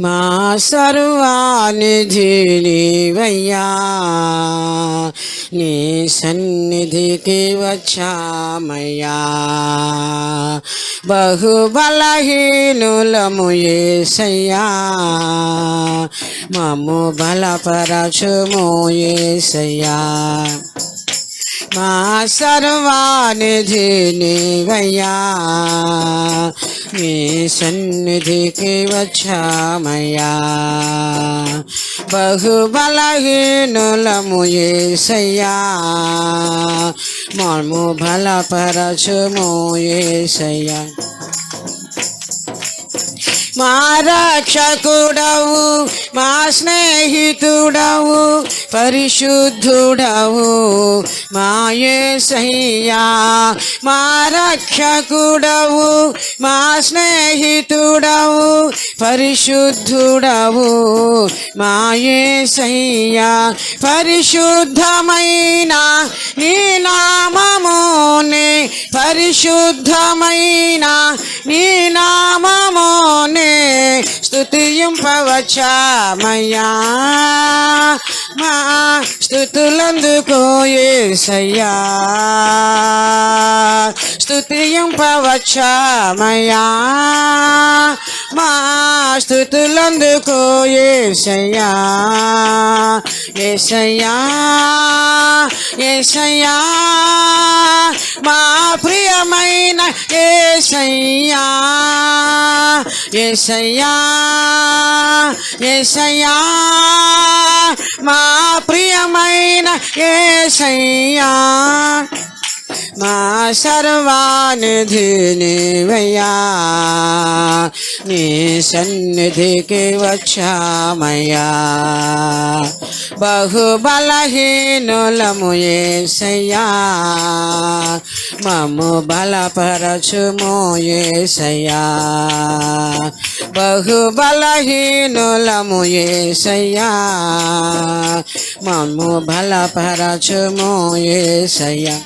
మా సర్వానిధి నీవయ్యా నీ సన్నిధికి వచ్చామయ్యా. బహుబలహీనులము ఏసయ్యా మము బలపరచుము ఏసయ్యా. మా సర్వానిధి నీవయ్యా నీ సన్నిధికి వచ్చామయ్యా బహు బలహీనులము ఏసయ్యా మమ్ము బలపరచుము ఏసయ్యా మా రక్షకుడవు మా స్నేహితుడవు పరిశుద్ధుడవు మాయేసయ్యా మా రక్షకుడవు మా స్నేహితుడవు పరిశుద్ధుడవు. మాయేసయ్యా పరిశుద్ధమైన నీ నామమునే పరిశుద్ధమైన నీ నామమునే స్తుతింపవచ్చామయ్యా మా స్థుతులందుకో ఏసయ్యా. స్తుతింపవచ్చామయ్యా మా స్థుతులందుకో ఏసయ్యా ఏసయ్యా ఏసయ్యా మా ప్రియమైన ఏసయ్యా ఏసయ్యా ఏసయ్యా మా ప్రియమైన ఏసయ్యా. మా సర్వానిధి వయ్యా. నీ సన్నిధికి వచ్చామయ్యా. బహుబలహీనులము ఏసయ్యా. మము బలపరచుము ఏసయ్యా. బహు ఏసయ్యా. మము బలపరచుము ఏసయ్యా.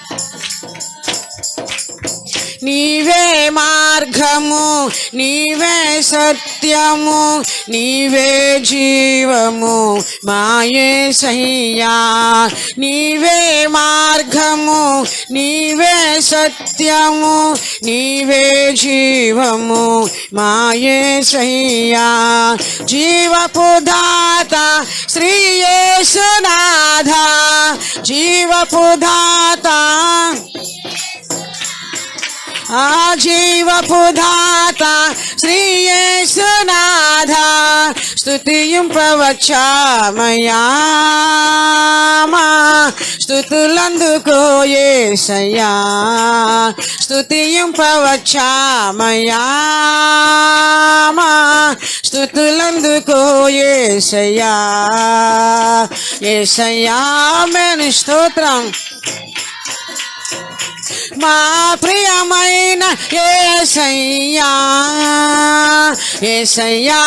నీవే మార్గము నీవే సత్యము నీవే జీవము మాయే సయ్యా నీవే మార్గము నీవే సత్యము నీవే జీవము మాయే సయ్యా జీవపు దాత శ్రీయేసునాథ జీవపు దాత ఆ జీవపు దాత శ్రీయేసునాథ స్తుతింపవచ్చామయ్యా మా స్థుతులందుకో ఏసయ్యా స్తుతింపవచ్చామయ్యా మా స్థుతులందుకో ఏసయ్యా ఏసయ్యా మేను స్తోత్రం మా ప్రియమైన ఏసయ్యా ఏసయ్యా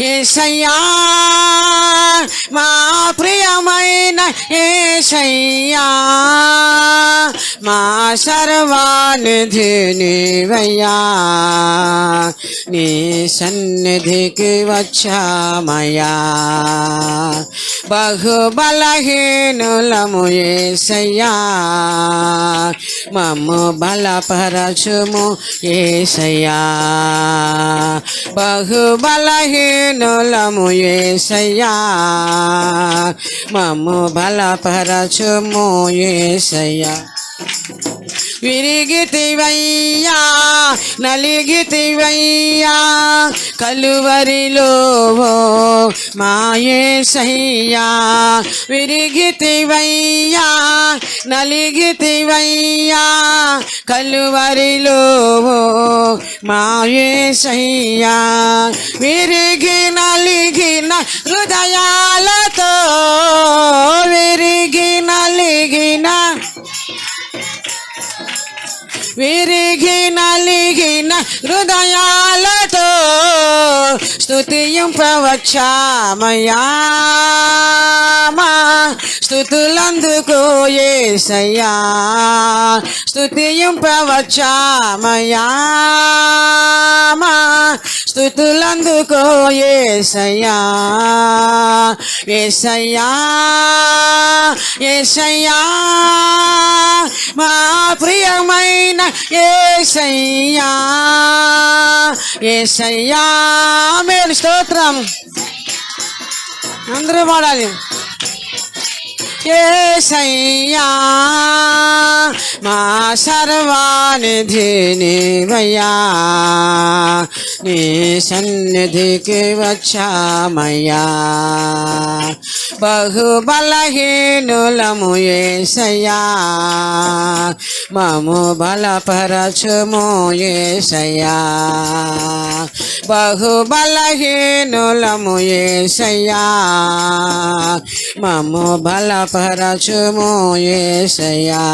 ఏసయ్యా. మా ప్రియమైన ఏసయ్యా మా సర్వానిధి నీవయ్యా. నీ సన్నిధికి వచ్చామయ్యా. బహుబలహీనులము ఏసయ్యా. మమ్ము బలపరచుము ఏసయ్యా. బహుబలహీనులము ఏసయ్యా. మమ్ము బలపరచుము ఏసయ్యా. విరిగితివయ్యా నలిగితివయ్యా కలువరిలో మాయే సయ్యా విరిగితివయ్యా నలిగితివయ్యా కలువరిలో మాయే సయ్యా విరిగి నలిగిన హృదయాలతో విరిగి నలిగిన Thank you. విరిగి నలిగిన హృదయాలతో స్తుతింపవచ్చామయ్యా మా స్థుతులందుకో ఏసయ్యా. స్తుతింపవచ్చామయ్యా మా స్థుతులందుకో ఏసయ్యా. ఏసయ్యా. ఏసయ్యా. మా ప్రియమైన ఏసయ్యా ఏసయ్యా మేలు స్తోత్రం. అందరూ పాడాలి. ఏసయ్యా మా సర్వానిధి నీవయ్యా. నీ సన్నిధికి వచ్చామయ్యా. బహుబలహీనులము ఏసయ్యా. మము బలపరచుము ఏసయ్యా. బహుబలహీనులము ఏసయ్యా. మము బలపరచుము ఏసయ్యా.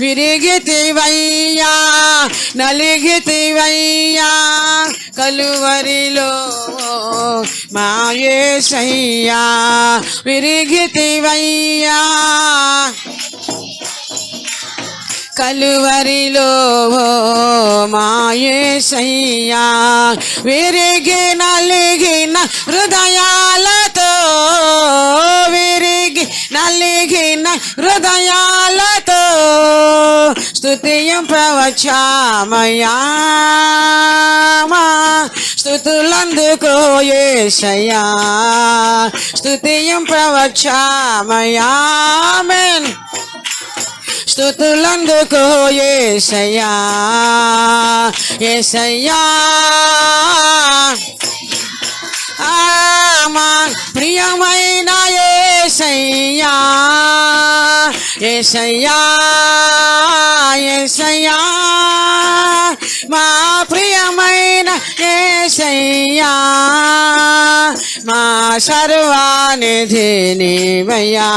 విరిగితివయ్యా నలిగితివయ్యా. కలువరిలో మాయేసయ్యా విరిగితివయ్యా. కలువరిలో మాయేసయ్యా విరిగి నలిగిన హృదయాలతో విరిగి నలిగిన హృదయా స్తుతియం ప్రవచామయా స్థుతులందుకో ఏసయ్యా స్తుతియం ప్రవచామయా ఆమేన్ స్థుతులందుకో ఏసయ్యా ఏసయ్యా ఆమా ప్రియమైన ఏసయ్యా ఏసయ్యా ఏసయ్యా మా సర్వానిధి నీవయ్యా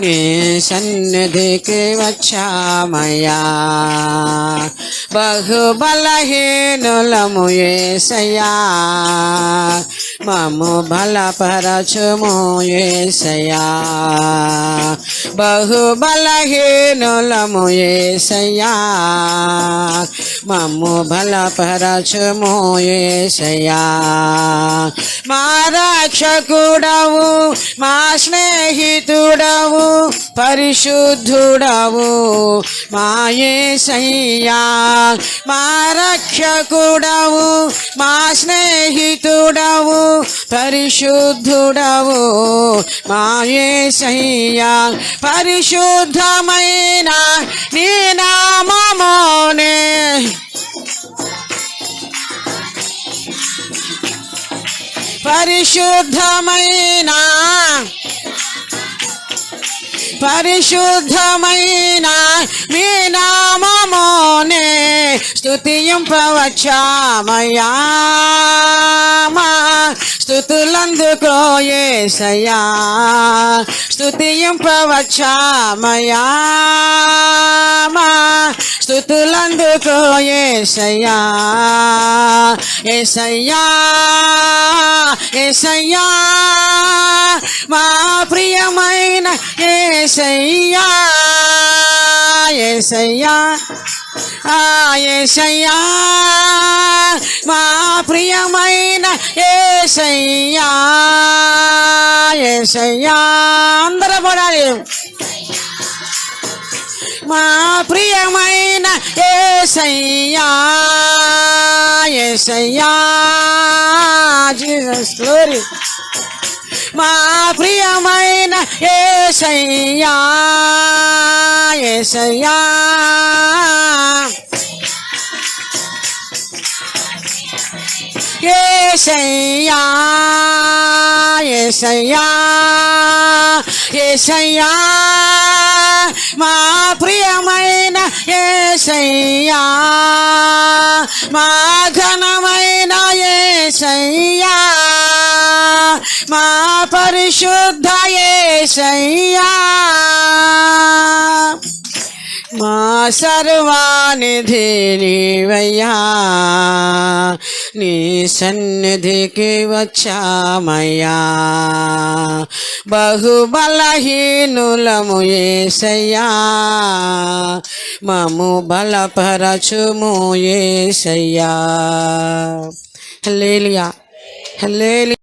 నీ సన్నిధికి వచ్చామయ్యా బహు బలహీనులము ఏసయ్యా మము బలపరచుము ఏసయ్యా బహు బలహీనులము ఏసయ్యా మమ్ము బలపరచుము ఏసయ్యా మా రక్షకుడవు మా స్నేహితుడవు పరిశుద్ధుడవు. మాయేసయ్యా మా రక్షకుడవు మా స్నేహితుడవు పరిశుద్ధుడవు. మాయేసయ్యా పరిశుద్ధమైన నీ నామమోనే. పరిశుద్ధమైన పరిశుద్ధమైన మీ నామమునే స్తుతింపవచ్చామయ్యా మా స్థుతులందుకో ఏసయ్యా మా స్థుతులందుకో ఏసయ్యా. ఏసయ్యా మా ప్రియమైన ఏసయ్యా ఏసయ్యా ఏసయ్యా మా ప్రియమైన ఏసయ్యా ఏసయ్యా అందరూ పడాలి మా ప్రియమైన ఏసయ్యా ఏసయ్యా జీసస్ గ్లోరీ మా ప్రియమైన ఏసయ్యా ఏసయ్యా ఏసయ్యా ఏసయ్యా ఏసయ్యా మా ప్రియమైన ఏసయ్యా మా ఘనమైన ఏసయ్యా మా పరిశుద్ధ ఏసయ్యా మా సర్వానిధి నీవయ్యా. నీ సన్నిధికి వచ్చామయ్యా. బహుబలహీనులము ఏసయ్యా. మము బలపరచుము ఏసయ్యా. హల్లేలియా. హల్లేలి